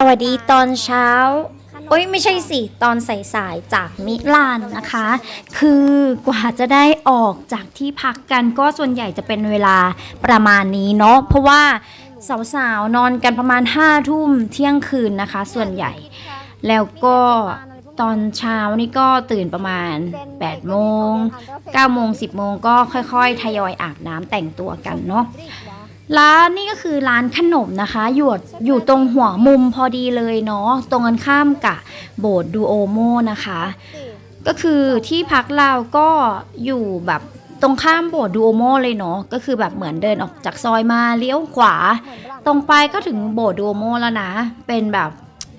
สวัสดีตอนเช้า โอ้ยไม่ใช่สิตอนสายๆจากมิลานนะคะ คือกว่าจะได้ออกจากที่พักกันก็ส่วนใหญ่จะเป็นเวลาประมาณนี้เนาะเพราะว่าสาวๆนอนกันประมาณ5้าทุ่มเที่ยงคืนนะคะ ส่วนใหญ่ แล้วก็ตอนเช้านี่ก็ตื่นประมาณ8โมง9โมง10โมงก็ค่อยๆ ทยอยอาบน้ำแต่งตัวกันเนาะ ร้านนี่ก็คือร้านขนมนะคะอยู่อยู่ตรงหัวมุมพอดีเลยเนาะตรงกันข้ามกับโบสถ์ดูโอโมนะคะ ก็คือที่พักเราก็อยู่แบบตรงข้ามโบสถ์ดูโอโมเลยเนาะก็คือแบบเหมือนเดินออกจากซอยมาเลี้ยวขวา ตรงไปก็ถึงโบสถ์ดูโอโมแล้วนะ เป็นแบบ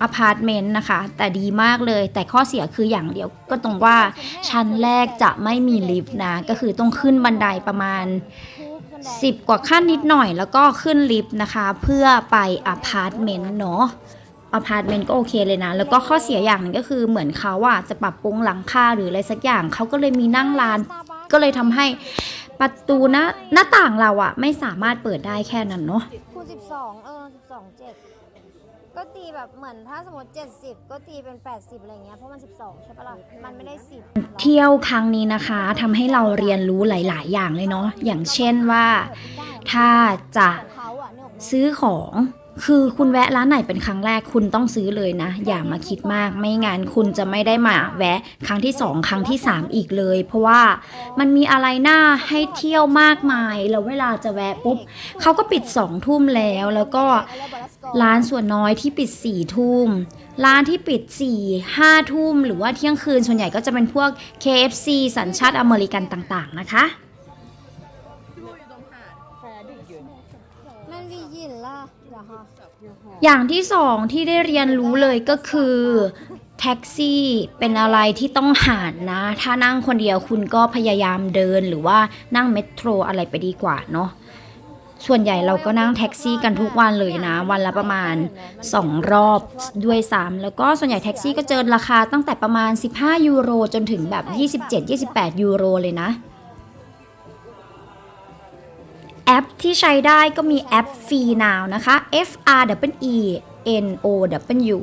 อพาร์ตเมนต์นะคะ แต่ดีมากเลย แต่ข้อเสียคืออย่างเดียวก็ตรงว่าชั้นแรกจะไม่มีลิฟต์นะ ก็คือต้องขึ้นบันไดประมาณ 10 กว่าขั้นนิดหน่อย แล้วก็ขึ้นลิฟต์นะคะ เพื่อไปอพาร์ตเมนต์เนาะอพาร์ตเมนต์ก็โอเคเลยนะ แล้วก็ข้อเสียอย่างหนึงก็คือเหมือนเขาอะจะปรับปรุงหลังคาหรืออะไรสักอย่างเขาก็เลยมีนั่งลาน ก็เลยทำให้ประตูหน้าหน้าต่างเราอะไม่สามารถเปิดได้แค่นั้นเนาะคูณสิบสองเออสิบสองเจ็ด ก็ตีแบบเหมือนถ้าสมมติเจ็ดสิบก็ตีเป็นแปดสิบอะไรเงี้ยเพราะมันสิบสองใช่ปะล่ะ มันไม่ได้สิบเที่ยวครั้งนี้นะคะทำให้เราเรียนรู้หลาย ๆ อย่างเลยเนาะอย่างเช่นว่า ถ้าจะซื้อของ คือคุณแวะร้านไหนเป็นครั้งแรกคุณต้องซื้อเลยนะ อย่ามาคิดมากไม่งั้นคุณจะไม่ได้มาแวะครั้งที่สองครั้งที่สามอีกเลย เพราะว่ามันมีอะไรน่าให้เที่ยวมากมาย แล้วเวลาจะแวะปุ๊บเขาก็ปิดสองทุ่มแล้วแล้วก็ร้านส่วนน้อยที่ปิดสี่ทุ่มร้านที่ปิด4ี่ห้าทุ่มหรือว่าเที่ยงคืนส่วนใหญ่ก็จะเป็นพวก KFC สัญชาติอเมริกันต่างๆนะคะ อย่างที่สองที่ได้เรียนรู้เลยก็คือแท็กซี่เป็นอะไรที่ต้องหารนะ ถ้านั่งคนเดียวคุณก็พยายามเดินหรือว่านั่งเมโทรอะไรไปดีกว่าเนาะส่วนใหญ่เราก็นั่งแท็กซี่กันทุกวันเลยนะ วันละประมาณ 2 รอบด้วยซ้ำแล้วก็ส่วนใหญ่แท็กซี่ก็เจอราคาตั้งแต่ประมาณ 15 ยูโรจนถึงแบบ 27-28 ยูโรเลยนะ แอปที่ใช้ได้ก็มีแอป Free Now นะคะ F R W E N O W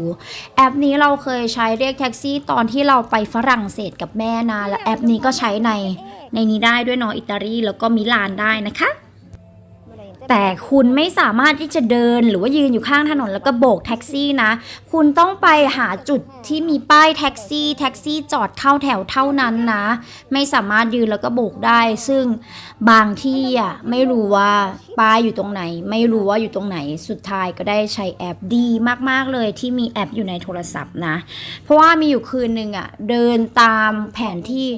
แอปนี้เราเคยใช้เรียกแท็กซี่ตอนที่เราไปฝรั่งเศสกับแม่นะ แล้วแอปนี้ก็ใช้ในในนี้ได้ด้วยเนาะอิตาลีแล้วก็มิลานได้นะคะ แต่คุณไม่สามารถที่จะเดินหรือว่ายืนอยู่ข้างถนนแล้วก็โบกแท็กซี่นะ คุณต้องไปหาจุดที่มีป้ายแท็กซี่แท็กซี่จอดเข้าแถวเท่านั้นนะ ไม่สามารถยืนแล้วก็โบกได้ ซึ่งบางที่อะไม่รู้ว่าป้ายอยู่ตรงไหน ไม่รู้ว่าอยู่ตรงไหนสุดท้ายก็ได้ใช้แอปดีมากๆเลยที่มีแอปอยู่ในโทรศัพท์นะ เพราะว่ามีอยู่คืนหนึ่งอะเดินตามแผนที่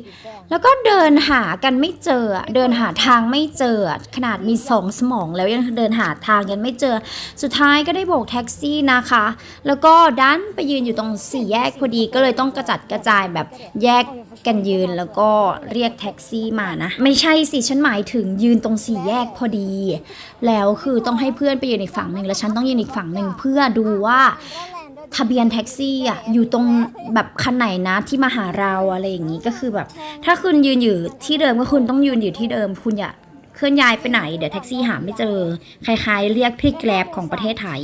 แล้วก็เดินหากันไม่เจอเดินหาทางไม่เจอขนาดมีสองสมองแล้วยังเดินหาทางกันไม่เจอ สุดท้ายก็ได้โบกแท็กซี่นะคะ แล้วก็ดันไปยืนอยู่ตรงสี่แยกพอดีก็เลยต้องกระจัดกระจายแบบแยกกันยืนแล้วก็เรียกแท็กซี่มานะ ไม่ใช่สิฉันหมายถึงยืนตรงสี่แยกพอดี แล้วคือต้องให้เพื่อนไปยืนอีกฝั่งหนึ่งแล้วฉันต้องยืนอีกฝั่งหนึ่งเพื่อดูว่าทะเบียนแท็กซี่อะอยู่ตรงแบบคันไหนนะที่มาหาเราอะไรอย่างนี้ก็คือแบบ ถ้าคุณยืนอยู่ที่เดิมก็คุณต้องยืนอยู่ที่เดิมคุณอย่า เคลื่อนย้ายไปไหน เดี๋ยวแท็กซี่หาไม่เจอ คล้ายๆ เรียกพี่แกร็บของประเทศไทย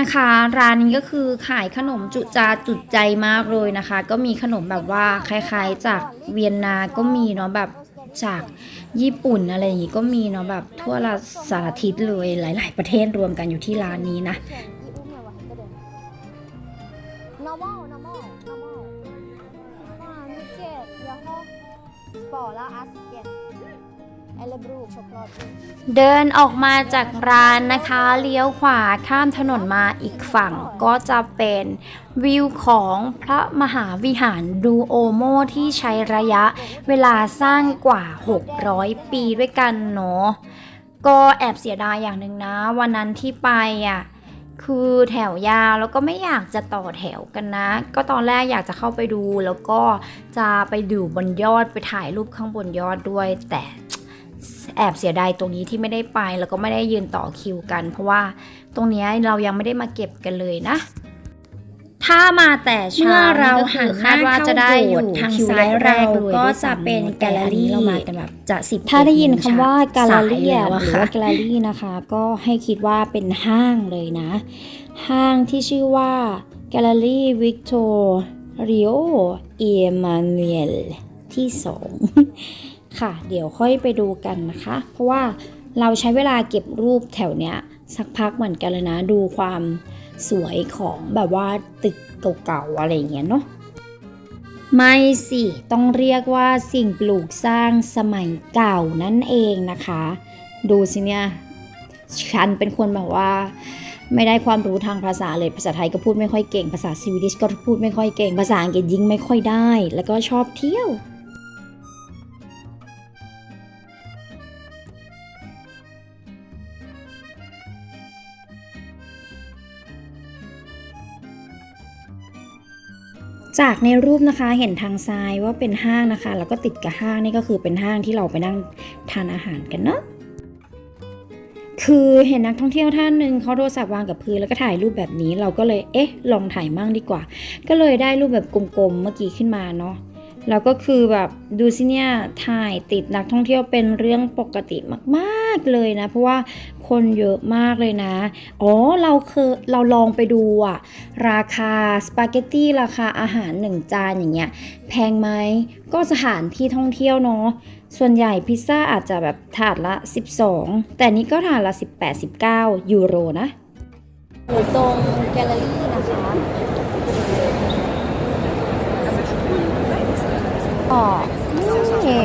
นะคะ ร้านนี้ก็คือขายขนมจุจาจุดใจมากเลยนะคะ ก็มีขนมแบบว่าคล้ายๆ จากเวียนนาก็มีเนาะแบบจากญี่ปุ่นอะไรอย่างนี้ก็มีเนาะแบบทั่วละสารทิศเลยหลาย ๆ ประเทศรวมกันอยู่ที่ร้านนี้นะ normal normal normal fan mycket jag har bara asken eller bror choklad เดินออกมาจากร้านนะคะ เลี้ยวขวาข้ามถนนมาอีกฝั่งก็จะเป็นวิวของพระมหาวิหารดูโอโมที่ใช้ระยะเวลาสร้างกว่า 600 ปีด้วยกันเนาะก็แอบเสียดายอย่างหนึ่งนะ วันนั้นที่ไปอะคือแถวยาวแล้วก็ไม่อยากจะต่อแถวกันนะ ก็ตอนแรกอยากจะเข้าไปดู แล้วก็จะไปดูบนยอดไปถ่ายรูปข้างบนยอดด้วย แต่ แอบเสียดายตรงนี้ที่ไม่ได้ไปแล้วก็ไม่ได้ยืนต่อคิวกัน เพราะว่าตรงเนี้ยเรายังไม่ได้มาเก็บกันเลยนะ ถ้ามาแต่เช้าเมื่อเรานี่ก็คือคาดว่าจะได้อยู่ทางคิวซ้ายแรเรากๆเลยก็ด้วยจะซ้ำเป็นแต่แกลเลออันนี้รี่เรามากันแบบจะสิบถ้าได้ยินคำว่าแกลเลอสายรี่แล้วหอะรือค่ะว่าแกลเลอรี่นะคะ ก็ให้คิดว่าเป็นห้างเลยนะ ห้างที่ชื่อว่าแกลเลอรี่วิกตอริโอเอมานูเอลที่สอง ค่ะ เดี๋ยวค่อยไปดูกันนะคะ เพราะว่าเราใช้เวลาเก็บรูปแถวเนี้ยสักพักเหมือนกันเลยนะ ดูความสวยของแบบว่าตึกเก่าๆอะไรอย่างเงี้ยเนาะไม่สิต้องเรียกว่าสิ่งปลูกสร้างสมัยเก่านั่นเองนะคะ ดูสิเนี่ยฉันเป็นคนแบบว่า ไม่ได้ความรู้ทางภาษาเลยภาษาไทยก็พูดไม่ค่อยเก่งภาษาสวีดิชก็พูดไม่ค่อยเก่งภาษาอังกฤษยิ่งไม่ค่อยได้ แล้วก็ชอบเที่ยว จากในรูปนะคะเห็นทางซ้ายว่าเป็นห้างนะคะ แล้วก็ติดกับห้างนี่ก็คือเป็นห้างที่เราไปนั่งทานอาหารกันเนาะคือเห็นนักท่องเที่ยวท่านหนึ่งเขาโทรศัพท์วางกับพื้นแล้วก็ถ่ายรูปแบบนี้ เราก็เลยเอ๊ะ ลองถ่ายมั่งดีกว่า ก็เลยได้รูปแบบกลมๆเมื่อกี้ขึ้นมาเนาะ แล้วก็คือแบบดูสิเนี่ยถ่ายติดนักท่องเที่ยวเป็นเรื่องปกติมากๆเลยนะ เพราะว่าคนเยอะมากเลยนะ อ๋อเราเคยเราลองไปดูอะราคาสปาเกตตี้ราคาอาหารหนึ่งจานอย่างเงี้ยแพงไหมก็สถานที่ท่องเที่ยวเนาะส่วนใหญ่พิซซ่าอาจจะแบบถาดละ 12 แต่นี้ก็ถาดละ 18-19 ยูโรนะอยู่ตรงแกลเลอรี่นะคะ อ๋อนี่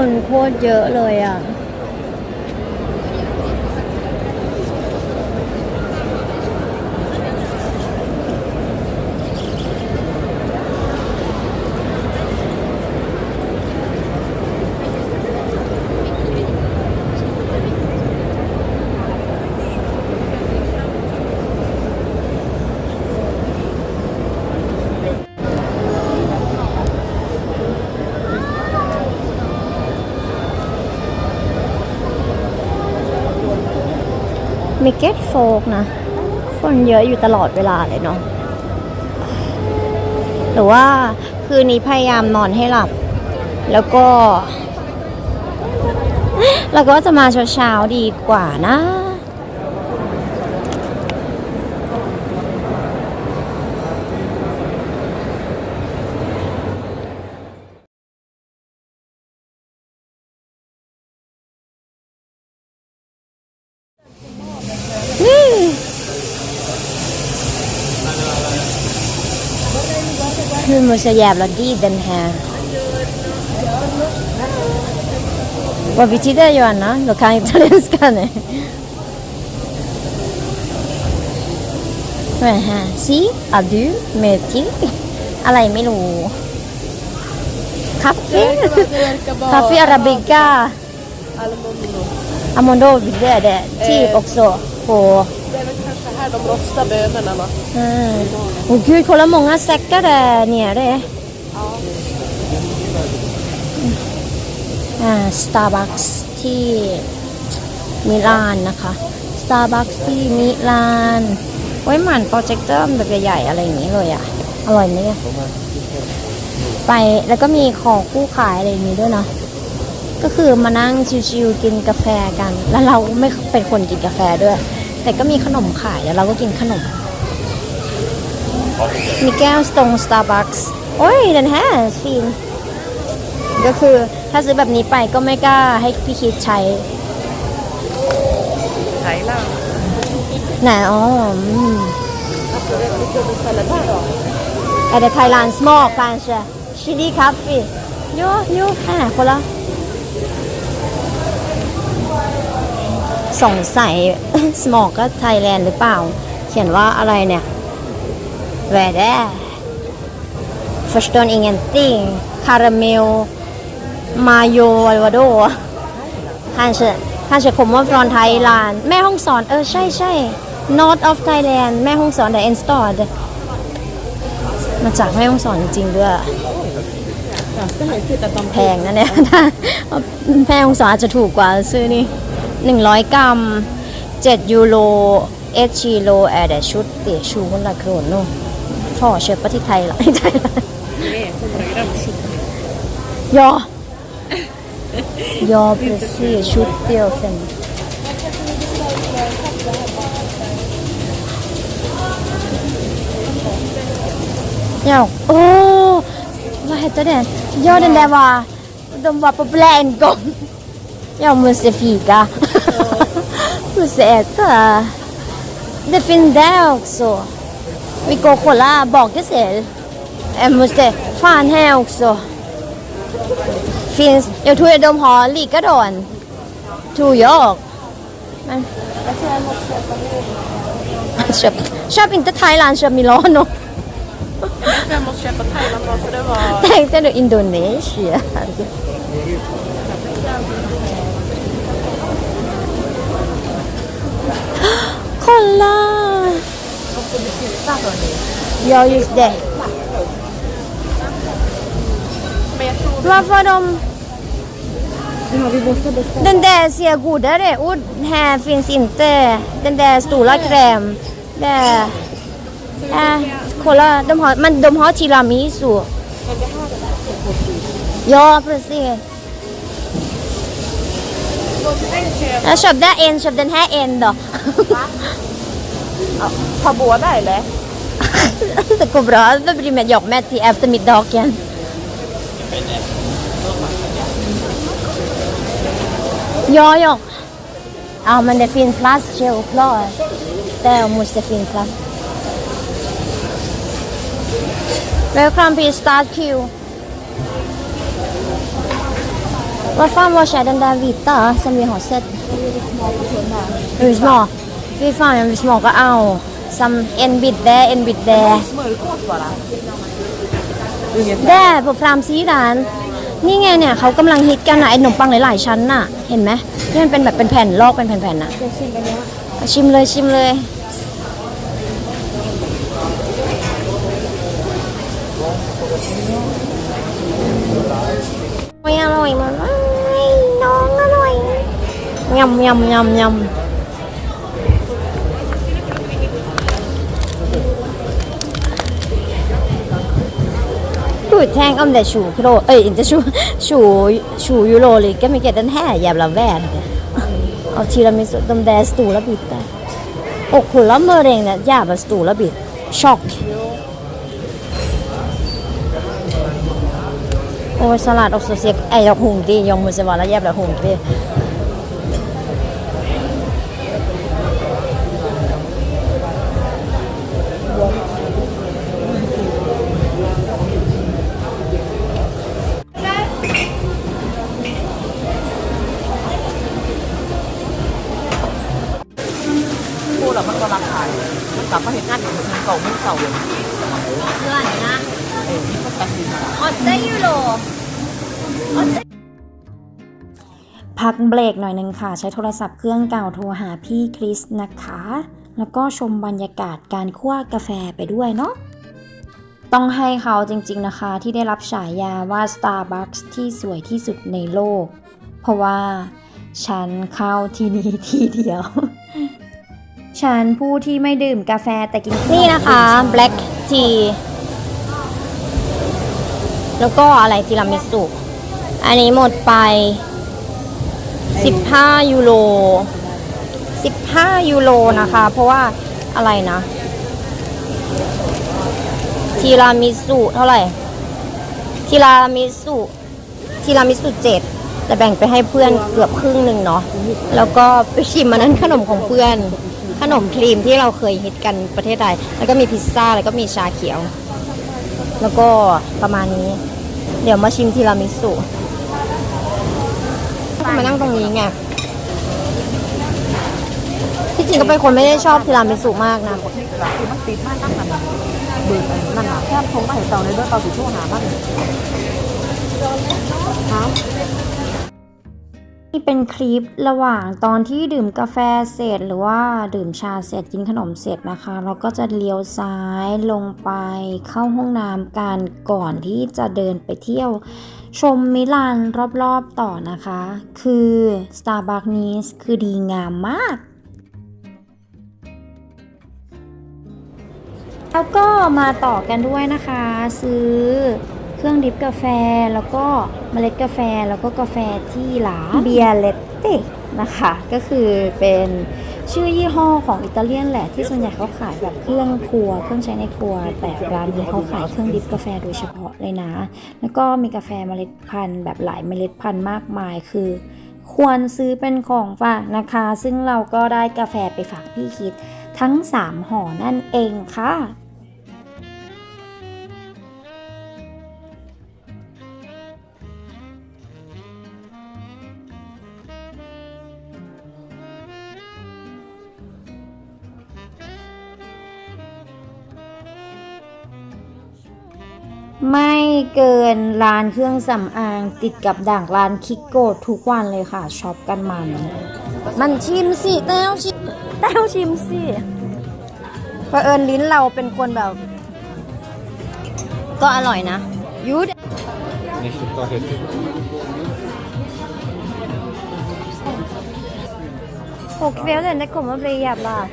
คนโคตรเยอะเลยอะ มีเก็ตโฟกนะ คนเยอะอยู่ตลอดเวลาเลยเนาะหรือว่าคืนนี้พยายามนอนให้หลับ แล้วก็ แล้วก็จะมาเช้าๆดีกว่านะ Nu måste jag jävla dit den här. Vad betyder Johanna? Då kan jag italienska nu. Men här, si, adu, med till. อะไรไม่รู้ Kaffe? Kaffe arabica. Almondo, det är det. Typ också på Det är väl kanske här de rostar bönorna va? Mm. Åh gud, kolla många säckar där nere. Ah, Starbucks ที่มิลานนะคะ Starbucks ที่มิลานไว้ยเหมือนโปรเจคเตอร์แบบใหญ่ๆอะไรอย่างนี้เลยอะอร่อยไหมอะไปแล้วก็มีของคู่ขายอะไรอย่างนี้ด้วยเนาะก็คือมานั่งชิวๆกินกาแฟกัน แล้วเราไม่เป็นคนกินกาแฟด้วย แต่ก็มีขนมขายแล้วเราก็กินขนม มีแก้วสตรง Starbucks โอ้ยนันแฮฟินก็คือถ้าซื้อแบบนี้ไปก็ไม่กล้าให้พี่คิดใช้ Thailand. ไหนอ๋ออืม Vi kunde ställa där då. Är det Thailand smak kanske? Chili kaffe? Jo, jo, här, kolla. สงสัย สมองก็ไทยแลนด์หรือเปล่า เขียนว่าอะไรเนี่ยแวร์แด förstår ingenting karamell mayo อะไรวะโด kanske kanske kommer från Thailand แม่ห้องสอน เออ ใช่ใช่ North of Thailand แม่ห้องสอน the end stad มาจากแม่ห้องสอนจริงๆด้วย Ganska häftigt att de แพงนะเนี่ยแพงองศาอาจจะถูกกว่าซื้อนี่ 100 กรัม 7 ยูโรเอชชิโลแอร์เดชุดเตี้ยชูคนละคือโน่ฝ่อเชิฟประเทศไทยหรอไม่ใช่ยอยอเป็นสี่ชุดเดียวเซนยาวโอ้ว่าเหตุเด่นยอเด่นแต่ว่าดมว่าปุ๊บแลนก่อนยาวมือเซฟีกะ äta. Det finns där också. Vi går och kollar bakelser. Jag måste... Fan här också. Finns... Jag tror att de har likadan. Tror jag. Men... Köp, köp inte Thailand, köp Milano. Jag måste köpa Thailand bara för det var... Tänkte du Indonesien? Kolla! Ja, just det. Men jag tror Varför de... Den där ser godare ut. Här finns inte den där stora kräm. Där. Äh, kolla, de har, men de har tiramisu. Ja, precis. Jag köpte en, köpte den här en då. ta båda eller? Det går bra, det blir med jobbmätt till eftermiddagen. Ja, ja. Ja, men det finns plats självklart. Där måste finnas plats. Welcome to start queue. Vad fan var är den där vita som vi har sett? Vill vi smaka? Fy fan, jag vill smaka au. Som en bit där, en bit där. Smörgås bara. แด้ på ฟรามซีร้านนี่ไงเนี่ยเขากำลังฮิตกันนะไอ้ขนมปังหลายๆชั้นน่ะ เห็นไหมที่มันเป็นแบบเป็นแผ่นลอกเป็นแผ่นๆน่ะชิมเลยชิมเลยไม่อร่อยมันไม่น้องอร่อย ยำยำยำยำดูดแทงอ้อมแต่ชูกิโรเอ้ยจะชูชูชูยูโรเลยก็ไม่เกตันแห่แยบละแวนเอาทีละมิสุดมแดสตูละบิดแต่อกขุนละเมอเรงเนี่ยยาบสตูละบิดช็อกโอ้ยสลัดออกเสียไอ้ดอกหุ่นดียองมือสวรรแล้วแยบดอกหุ่นดี กเบรกหน่อยหนึ่งค่ะ ใช้โทรศัพท์เครื่องเก่าโทรหาพี่คริสนะคะ แล้วก็ชมบรรยากาศการคั่วกาแฟไปด้วยเนาะต้องให้เขาจริงๆนะคะที่ได้รับฉายาว่า Starbucks ที่สวยที่สุดในโลก เพราะว่าฉันเข้าที่นี่ที่เดียว ฉันผู้ที่ไม่ดื่มกาแฟแต่กินนี่นะคะ black tea แล้วก็อะไรทีรามิสุ อันนี้หมดไป 15 ยูโร 15 ยูโรนะคะ เพราะว่าอะไรนะทีรามิสุเท่าไหร่ทีรามิสุทีรามิสุเจ็ดแต่แบ่งไปให้เพื่อนเกือบครึ่งหนึ่งเนาะแล้วก็ไปชิมมันนั้นขนมของเพื่อน ขนมครีมที่เราเคยฮิตกันประเทศไทยแล้วก็มีพิซซ่าแล้วก็มีชาเขียว แล้วก็ประมาณนี้ เดี๋ยวมาชิมทีรามิสุ มานั่งตรงนี้ไงที่จริงก็เป็นคนไม่ได้ชอบทีรามิสุมากนะคือมันติดมากตั้งแต่เบิร์อันนั่นน่ะแค่ทงมาเห็นเต่าในเรื่องเต่าสิชั่วหามันครับนี่เป็นคลิประหว่างตอนที่ดื่มกาแฟเสร็จหรือว่าดื่มชาเสร็จกินขนมเสร็จนะคะ เราก็จะเลี้ยวซ้ายลงไปเข้าห้องน้ำกันก่อนที่จะเดินไปเที่ยว ชมมิลานรอบๆต่อนะคะ คือ Starbucks นี้คือดีงามมาก แล้วก็มาต่อกันด้วยนะคะ ซื้อเครื่องดริฟกาแฟแล้วก็เมล็ดกาแฟแล้วก็กาแฟที่หลาเบียเลตเต้นะคะ ก็คือเป็น ชื่อยี่ห้อของอิตาเลียนแหละที่ส่วนใหญ่เขาขายแบบเครื่องครัว เครื่องใช้ในครัว แต่ร้านนี้เขาขายเครื่องดริฟกาแฟโดยเฉพาะเลยนะ แล้วก็มีกาแฟเมล็ดพันธุ์แบบหลายเมล็ดพันธุ์มากมายคือ ควรซื้อเป็นของฝากนะคะ ซึ่งเราก็ได้กาแฟไปฝากพี่คิดทั้ง 3ห่อนั่นเองค่ะ ไม่เกินร้านเครื่องสำอางติดกับด่างร้านคิกโกทุกวันเลยค่ะช็อปกันมัน มันชิมสิเต้าชิมเต้าชิมสิเพอเอิญลิ้นเราเป็นคนแบบ ก็อร่อยนะยูดอเห็ดหกเฟลเลยนะกลุ่มว่าเบียบ้าะ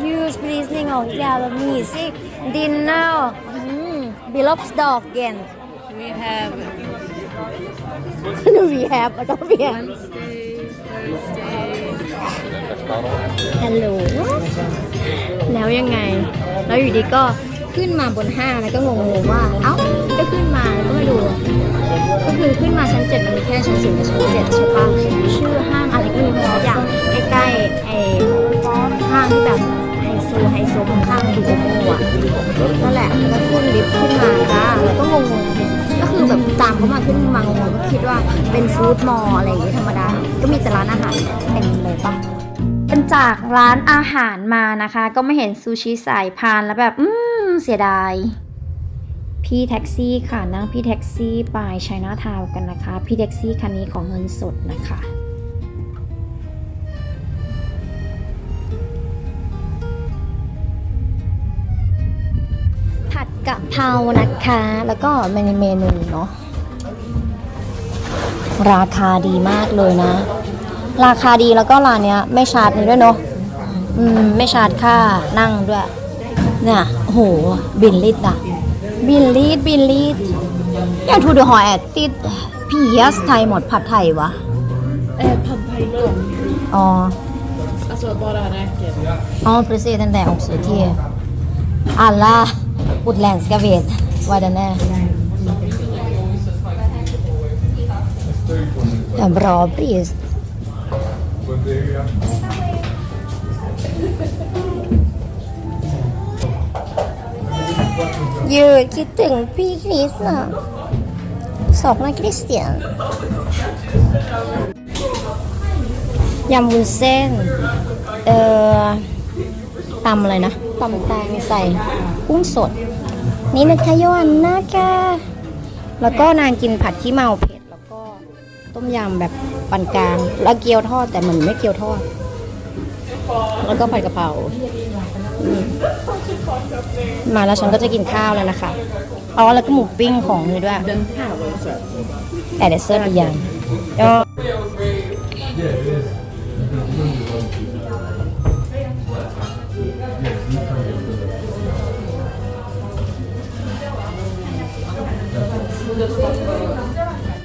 huge listening of Japanese dinner ก็ we have Wednesday, Thursday. ฮัลโหลแล้วยังไง แล้วอยู่ดีก็ขึ้นมาบนห้างแล้วก็งงๆว่า เอ้า ก็ขึ้นมาแล้วก็มาดู ก็คือขึ้นมาชั้นเจ็ดมันมีแค่ชั้นศูนย์กับชั้นเจ็ดใช่ปะชื่อห้างอะไรก็ไม่รู้สักอย่างใกล้ๆไอ้ห้างที่แบบ ไฮโซไฮโซข้างดูโอโมอะนั่นแหละแล้วขึ้นลิฟต์ขึ้นมาจ้าแล้วก็งงๆก็คือแบบตามเขามาขึ้นมางงๆก็คิดว่าเป็นฟู้ดมอลล์อะไรอย่างเงี้ยธรรมดา ก็มีแต่ร้านอาหารเต็มเลยปะเป็นจากร้านอาหารมานะคะ ก็ไม่เห็นซูชิสายพานแล้วแบบ อืมเสียดายพี่แท็กซี่ค่ะนั่งพี่แท็กซี่ไปชัยนาทาวกันนะคะ พี่แท็กซี่คันนี้ของเงินสดนะคะ เพรานะคะ แล้วก็เมนูเมนูเนาะราคาดีมากเลยนะ ราคาดีแล้วก็ร้านเนี้ย ไม่ชาร์จนี่ด้วยเนาะอืม ไม่ชาร์จค่านั่งด้วย เนี่ยโอ้โหบินลิตรอะบินลิตรบินลิตรอย่างทูเดอะหอแอดติดพี่เยสไทยหมดผัดไทยวะ Eh, pad thai lång. อ๋อ Alltså bara räker. Ja, precis. Den där också till alla utländska vet vad den är. Ja, bra pris. Djur คิดถึงพี่คริสอะสอกนะคริสเตียนยำวุ้นเส้น เอ่อตำอะไรนะตำแตงใส่กุ้งสด นี่นะคะโยอันนะคะแล้วก็นางกินผัดขี้เมาเผ็ดแล้วก็ต้มยำแบบปานกลาง แล้วเกี๊ยวทอดแต่เหมือนไม่เกี๊ยวทอด แล้วก็ผัดกะเพราอืมมาแล้วฉันก็จะกินข้าวแล้วนะคะอ๋อแล้วก็หมูปิ้งของนี่ด้วย Den här var ju söt. แต่เดซเซอร์อีกอย่าง